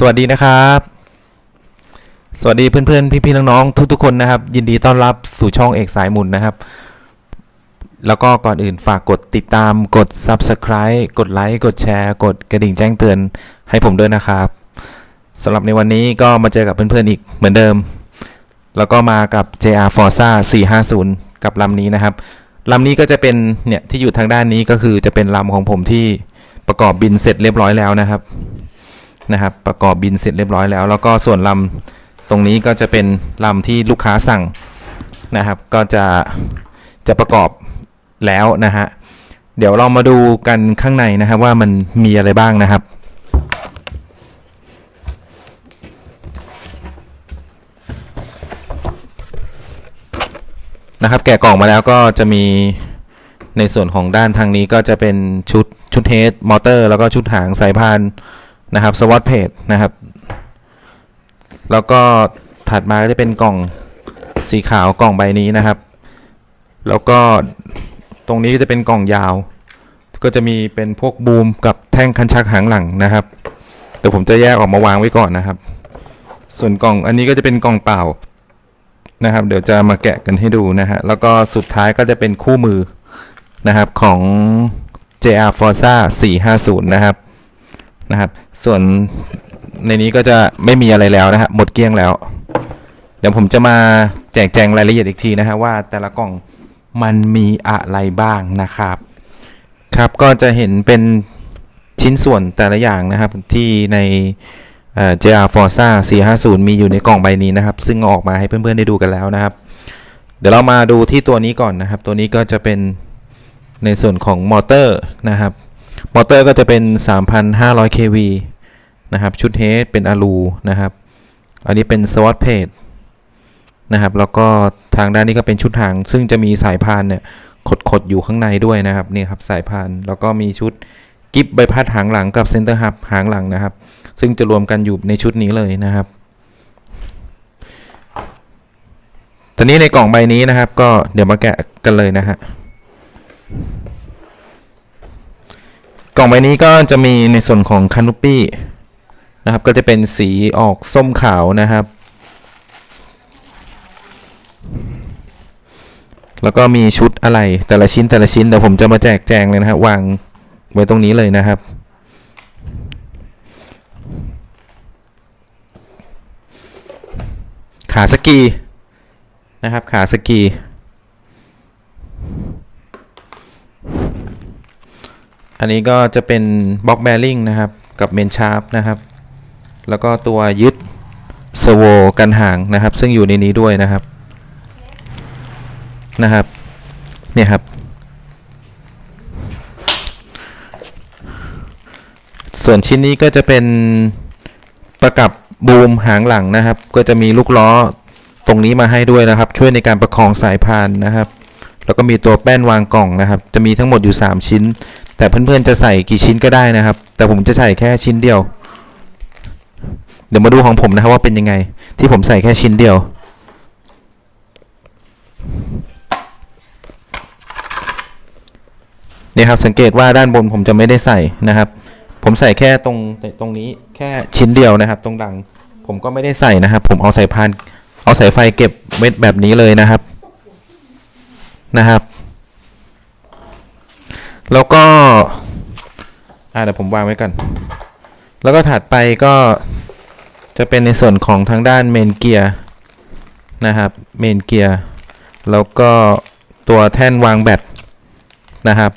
สวัสดีนะครับ สวัสดีเพื่อนๆ พี่ๆ น้องๆ ทุกๆ คนนะครับ ยินดีต้อนรับสู่ช่องเอกสายหมุนนะครับ แล้วก็ก่อนอื่นฝากกดติดตามกด Subscribe กดไลค์กดแชร์กดกระดิ่งแจ้งเตือนให้ผมด้วยนะครับสำหรับในวันนี้ก็มาเจอกับเพื่อนๆ อีกเหมือนเดิม แล้วก็มากับ JR Forza 450 กับลำนี้นะครับลำนี้ก็จะเป็นเนี่ยที่อยู่ทางด้านนี้ก็คือจะเป็นลำของผมที่ประกอบบินเสร็จเรียบร้อยแล้วนะครับ นะครับ ประกอบบินเสร็จเรียบร้อยแล้ว แล้วก็ส่วนลำตรงนี้ก็จะเป็นลำที่ลูกค้าสั่งนะครับ ก็จะจะประกอบแล้วนะฮะเดี๋ยวเรามาดูกันข้างในนะครับว่ามันมีอะไรบ้างนะครับนะครับแกะกล่องมาแล้วก็จะมีในส่วนของด้านทางนี้ก็จะเป็นชุดชุดเฮดมอเตอร์ แล้วก็ชุดหางสายพาน นะครับสวอตเพจนะครับ แล้วก็ถัดมาก็จะเป็นกล่องสีขาวกล่องใบนี้นะครับ แล้วก็ตรงนี้จะเป็นกล่องยาว ก็จะมีเป็นพวกบูมกับแท่งคันชักหางหลังนะครับแต่ผมจะแยกออกมาวางไว้ก่อนนะครับ ส่วนกล่องอันนี้ก็จะเป็นกล่องเปล่านะครับ เดี๋ยวจะมาแกะกันให้ดูนะฮะ แล้วก็สุดท้ายก็จะเป็นคู่มือนะครับของ JR Forza 450 นะครับ นะครับ ส่วนในนี้ก็จะไม่มีอะไรแล้วนะฮะหมดเกลี้ยงแล้ว เดี๋ยวผมจะมาแจกแจงรายละเอียดอีกทีนะฮะว่าแต่ละกล่องมันมีอะไรบ้างนะครับ ครับก็จะเห็นเป็นชิ้นส่วนแต่ละอย่างนะครับที่ในเอ่อ JR Forza 450 มีอยู่ในกล่องใบนี้นะครับ ซึ่งออกมาให้เพื่อนๆได้ดูกันแล้วนะครับ เดี๋ยวเรามาดูที่ตัวนี้ก่อนนะครับ ตัวนี้ก็จะเป็นในส่วนของมอเตอร์นะครับ อเตอร์ก็จะเป็น 3,500 kV นะครับ ชุดเฮดเป็นอะลูนะครับ อันนี้เป็นสวอตเพจนะครับ แล้วก็ทางด้านนี้ก็เป็นชุดหาง ซึ่งจะมีสายพานเนี่ยขดๆ อยู่ข้างในด้วยนะครับนี่ครับสายพานแล้วก็มีชุดกิฟใบพัดหางหลังกับเซนเตอร์ฮับหางหลังนะครับ ซึ่งจะรวมกันอยู่ในชุดนี้เลยนะครับทีนี้ในกล่องใบนี้นะครับ ก็เดี๋ยวมาแกะกันเลยนะฮะ กล่องใบนี้ก็จะมีในส่วนของคานุปี้นะครับ ก็จะเป็นสีออกส้มขาวนะครับ แล้วก็มีชุดอะไรแต่ละชิ้นแต่ละชิ้นเดี๋ยวผมจะมาแจกแจงเลยนะครับวางไว้ตรงนี้เลยนะครับขาสกีนะครับขาสกี อันนี้ก็จะเป็นบล็อกแบริ่งนะครับ กับเมนชาร์ปนะครับ แล้วก็ตัวยึดสโวกันห่างนะครับ ซึ่งอยู่ในนี้ด้วยนะครับนะครับ เนี่ยครับ ส่วนชิ้นนี้ก็จะเป็นประกับบูมหางหลังนะครับ ก็จะมีลูกล้อตรงนี้มาให้ด้วยนะครับ ช่วยในการประคองสายพานนะครับ แล้วก็มีตัวแป้นวางกล่องนะครับ จะมีทั้งหมดอยู่ 3 ชิ้น แต่เพื่อนๆจะใส่กี่ชิ้นก็ได้นะครับ แต่ผมจะใส่แค่ชิ้นเดียว เดี๋ยวมาดูของผมนะครับว่าเป็นยังไง ที่ผมใส่แค่ชิ้นเดียวเนี่ยครับสังเกตว่าด้านบนผมจะไม่ได้ใส่นะครับ ผมใส่แค่ตรงตรงนี้แค่ชิ้นเดียวนะครับ ตรงดังผมก็ไม่ได้ใส่นะครับ ผมเอาสายพานเอาสายไฟเก็บเม็ดแบบนี้เลยนะครับนะครับ แล้วก็ อ่าเดี๋ยวผมวางไว้ก่อน แล้วก็ถัดไปก็จะเป็นในส่วนของทางด้านเมนเกียร์นะครับเมนเกียร์แล้วก็ตัวแท่นวางแบตนะครับ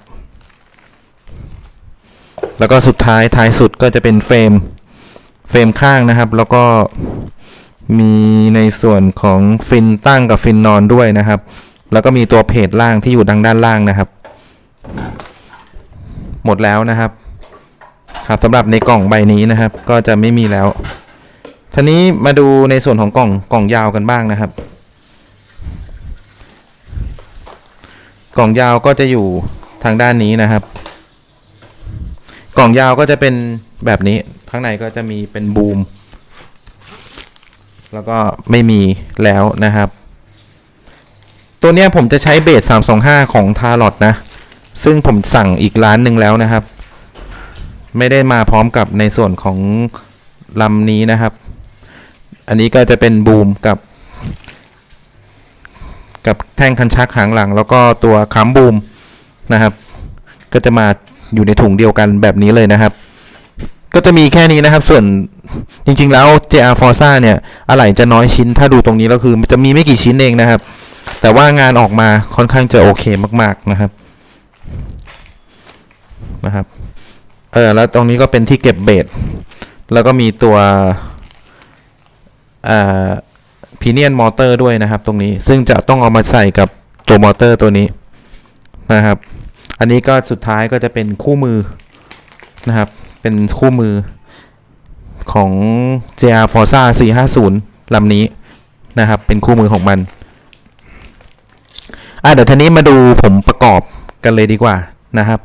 แล้วก็สุดท้ายท้ายสุดก็จะเป็นเฟรมเฟรมข้างนะครับ แล้วก็มีในส่วนของฟินตั้งกับฟินนอนด้วยนะครับ แล้วก็มีตัวเพจล่างที่อยู่ดังด้านล่างนะครับ หมดแล้วนะครับครับสำหรับในกล่องใบนี้นะครับ ก็จะไม่มีแล้วทีนี้มาดูในส่วนของกล่องกล่องยาวกันบ้างนะครับ กล่องยาวก็จะอยู่ทางด้านนี้นะครับ กล่องยาวก็จะเป็นแบบนี้ข้างในก็จะมีเป็นบูม แล้วก็ไม่มีแล้วนะครับ ตัวเนี้ยผมจะใช้เบส325 ของทารอ t นะ ซึ่งผมสั่งอีกร้านหนึ่งแล้วนะครับ ไม่ได้มาพร้อมกับในส่วนของลำนี้นะครับ อันนี้ก็จะเป็นบูมกับ กับแท่งคันชักหางหลัง แล้วก็ตัวค้ำบูมนะครับ ก็จะมาอยู่ในถุงเดียวกันแบบนี้เลยนะครับ ก็จะมีแค่นี้นะครับส่วนจริงๆแล้ว JR Forza เนี่ยอะไหล่จะน้อยชิ้น ถ้าดูตรงนี้แล้วคือจะมีไม่กี่ชิ้นเองนะครับ แต่ว่างานออกมาค่อนข้างจะโอเคมากๆนะครับ นะครับ เออแล้วตรงนี้ก็เป็นที่เก็บเบสแล้วก็มีตัวอ่าพีเนียนมอเตอร์ด้วยนะครับ ตรงนี้ซึ่งจะต้องเอามาใส่กับตัวมอเตอร์ตัวนี้นะครับ อันนี้ก็สุดท้ายก็จะเป็นคู่มือนะครับ เป็นคู่มือของ JR Forza 450ลำนี้นะครับ เป็นคู่มือของมัน อะเดี๋ยวทีนี้มาดูผมประกอบกันเลยดีกว่านะครับ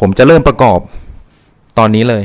ผมจะเริ่มประกอบตอนนี้เลย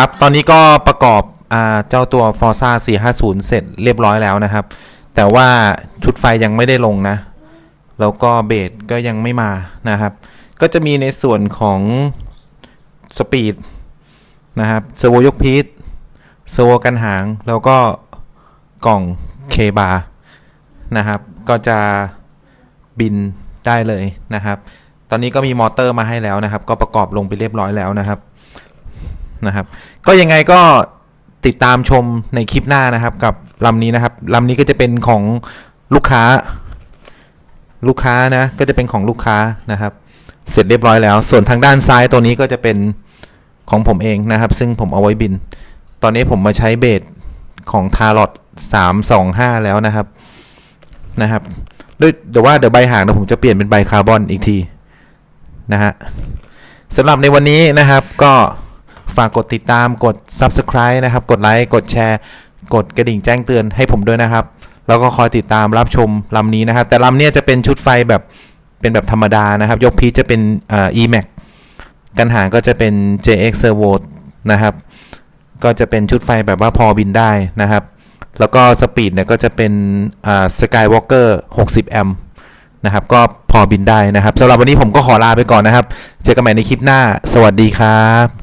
ครับ ตอนนี้ก็ประกอบอเจ้าตัว Forza 450 เสร็จเรียบร้อยแล้วนะครับ แต่ว่าชุดไฟยังไม่ได้ลงนะ แล้วก็เบสก็ยังไม่มานะครับ ก็จะมีในส่วนของสปีดนะครับเซอร์โวยกพีทเซอร์โวกันหาง แล้วก็กล่องเคบานะครับ ก็จะบินได้เลยนะครับ ตอนนี้ก็มีมอเตอร์มาให้แล้วนะครับ ก็ประกอบลงไปเรียบร้อยแล้วนะครับ นะครับ ก็ยังไงก็ติดตามชมในคลิปหน้านะครับ กับลำนี้นะครับลำนี้ก็จะเป็นของลูกค้า ลูกค้านะ ก็จะเป็นของลูกค้านะครับ เสร็จเรียบร้อยแล้ว ส่วนทางด้านซ้ายตัวนี้ก็จะเป็นของผมเองนะครับ ซึ่งผมเอาไว้บิน ตอนนี้ผมมาใช้เบสของทารอตสามสองห้าแล้วนะครับนะครับด้วยเดี๋ยวว่าเดี๋ยวใบหางเดี๋ยวผมจะเปลี่ยนเป็นใบคาร์บอนอีกทีนะฮะสำหรับในวันนี้นะครับก็ ฝากกดติดตามกด subscribe นะครับ กดไลค์กดแชร์ กดกระดิ่งแจ้งเตือนให้ผมด้วยนะครับ แล้วก็คอยติดตามรับชมลำนี้นะครับ แต่ลำเนี้ยจะเป็นชุดไฟแบบเป็นแบบธรรมดานะครับ ยกพีจะเป็นเอ่อ EMAX กันหางก็จะเป็น JX Servo นะครับ ก็จะเป็นชุดไฟแบบว่าพอบินได้นะครับ แล้วก็สปีดเนี่ยก็จะเป็นอ่า Skywalker 60 แอมป์นะครับ ก็พอบินได้นะครับสำหรับวันนี้ผมก็ขอลาไปก่อนนะครับ เจอกันใหม่ในคลิปหน้า สวัสดีครับ